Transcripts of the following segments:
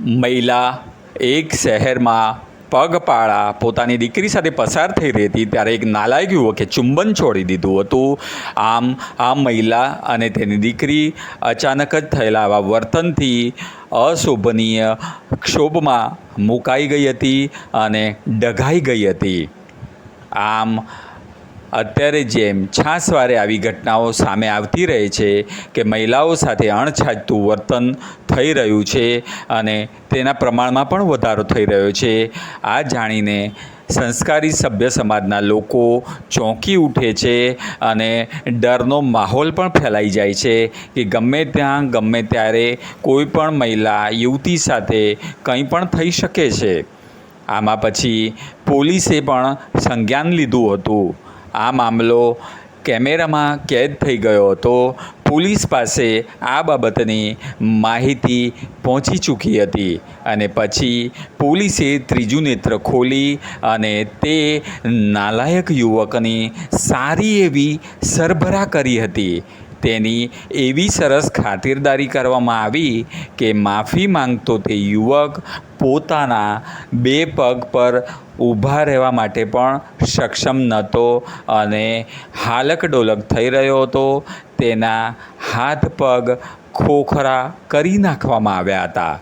મહિલા એક શહેરમાં પગપાળા પોતાની દીકરી સાથે પસાર થઈ રહી હતી, ત્યારે એક નાલાયક યુવકે ચુંબન છોડી દીધું હતું. આમ, આ મહિલા અને તેની દીકરી અચાનક જ થયેલા આવા વર્તનથી અશોભનીય ક્ષોભમાં મુકાઈ ગઈ હતી અને ડઘાઈ ગઈ હતી. આમ અત્યારે જેમ છાસવારે આવી ઘટનાઓ સામે આવતી રહે છે કે મહિલાઓ સાથે અણછાજતું વર્તન થઈ રહ્યું છે અને તેના પ્રમાણમાં પણ વધારો થઈ રહ્યો છે. આ જાણીને સંસ્કારી સભ્ય સમાજના લોકો ચોંકી ઉઠે છે અને ડરનો માહોલ પણ ફેલાઈ જાય છે કે ગમે ત્યાં ગમે ત્યારે કોઈ પણ મહિલા યુવતી સાથે કંઈ પણ થઈ શકે છે. આમાં પછી પોલીસે પણ સંજ્ઞાન લીધું હતું. આ મામલો કેમેરામાં કેદ થઈ ગયો હતો. પોલીસ પાસે આ બાબતની માહિતી પહોંચી ચૂકી હતી અને પછી પોલીસે ત્રીજું નેત્ર ખોલી અને તે નાલાયક યુવકની સારી એવી સરભરા કરી હતી. તેની એવી સરસ ખાતિરદારી કરવામાં આવી કે માફી માંગતો તે યુવક પોતાના બે પગ પર ઊભા રહેવા માટે પણ સક્ષમ નહોતો અને હાલક ડોલક થઈ રહ્યો હતો. તેના હાથ પગ ખોખરા કરી નાખવામાં આવ્યા હતા.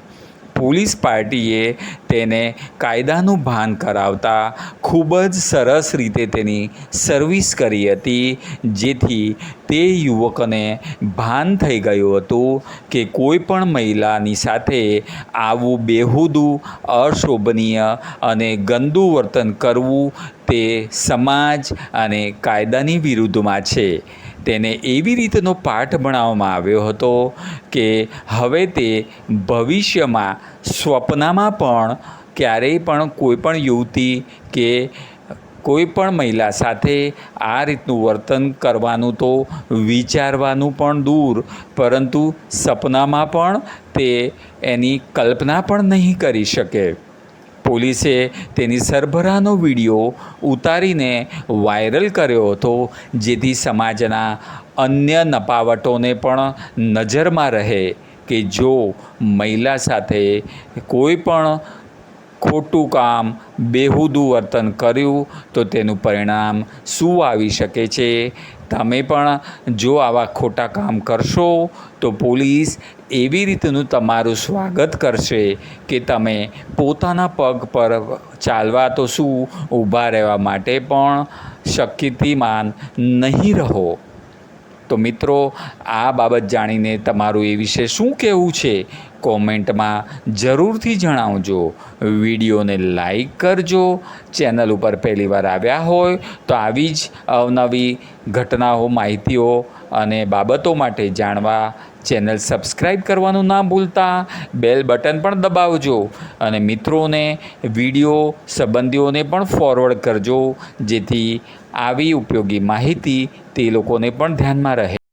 પોલીસ પાર્ટીએ તેને કાયદાનું ભાન કરાવતા ખૂબ જ સરસ રીતે તેની સર્વિસ કરી હતી, જેથી તે યુવકને ભાન થઈ ગયું હતું કે કોઈ પણ મહિલાની સાથે આવું બેહુદું, અશોભનીય અને ગંદુ વર્તન કરવું તે સમાજ અને કાયદાની વિરુદ્ધમાં છે. તેને એવી રીતનો પાઠ ભણાવવામાં આવ્યો હતો કે હવે તે ભવિષ્યમાં સ્વપ્નમાં પણ ક્યારેય પણ કોઈ પણ યુવતી કે કોઈ પણ મહિલા સાથે આ રીતનું વર્તન કરવાનું તો વિચારવાનું પણ દૂર, પરંતુ સપનામાં પણ તે એની કલ્પના પણ નહીં કરી શકે. પોલીસે તેની સરભરાનો વીડિયો ઉતારીને વાયરલ કર્યો હતો, જેથી સમાજના અન્ય નપાવટોને પણ નજરમાં રહે કે જો મહિલા સાથે કોઈ પણ ખોટું કામ, બેહુદું વર્તન કર્યું તો તેનું પરિણામ શું આવી શકે છે? તમે પણ જો આવા ખોટા કામ કરશો તો પોલીસ એવી રીતનું તમારું સ્વાગત કરશે કે તમે પોતાના પગ પર ચાલવા તો શું, ઊભા રહેવા માટે પણ શક્તિમાન નહીં રહો. તો મિત્રો, આ બાબત જાણીને તમારું એ વિશે શું કહેવું છે? કોમેન્ટમાં જરૂરથી જણાવજો. વિડીયોને લાઈક કરજો. ચેનલ ઉપર પહેલીવાર આવ્યા હોય તો આવી જ અવનવી ઘટનાઓ, માહિતીઓ અને બાબતો માટે જાણવા ચેનલ સબસ્ક્રાઈબ કરવાનું ના ભૂલતા. બેલ બટન પણ દબાવજો અને મિત્રોને, વીડિયો સંબંધીઓને પણ ફોરવર્ડ કરજો, જેથી આવી ઉપયોગી માહિતી તે લોકોને પણ ધ્યાનમાં રહે.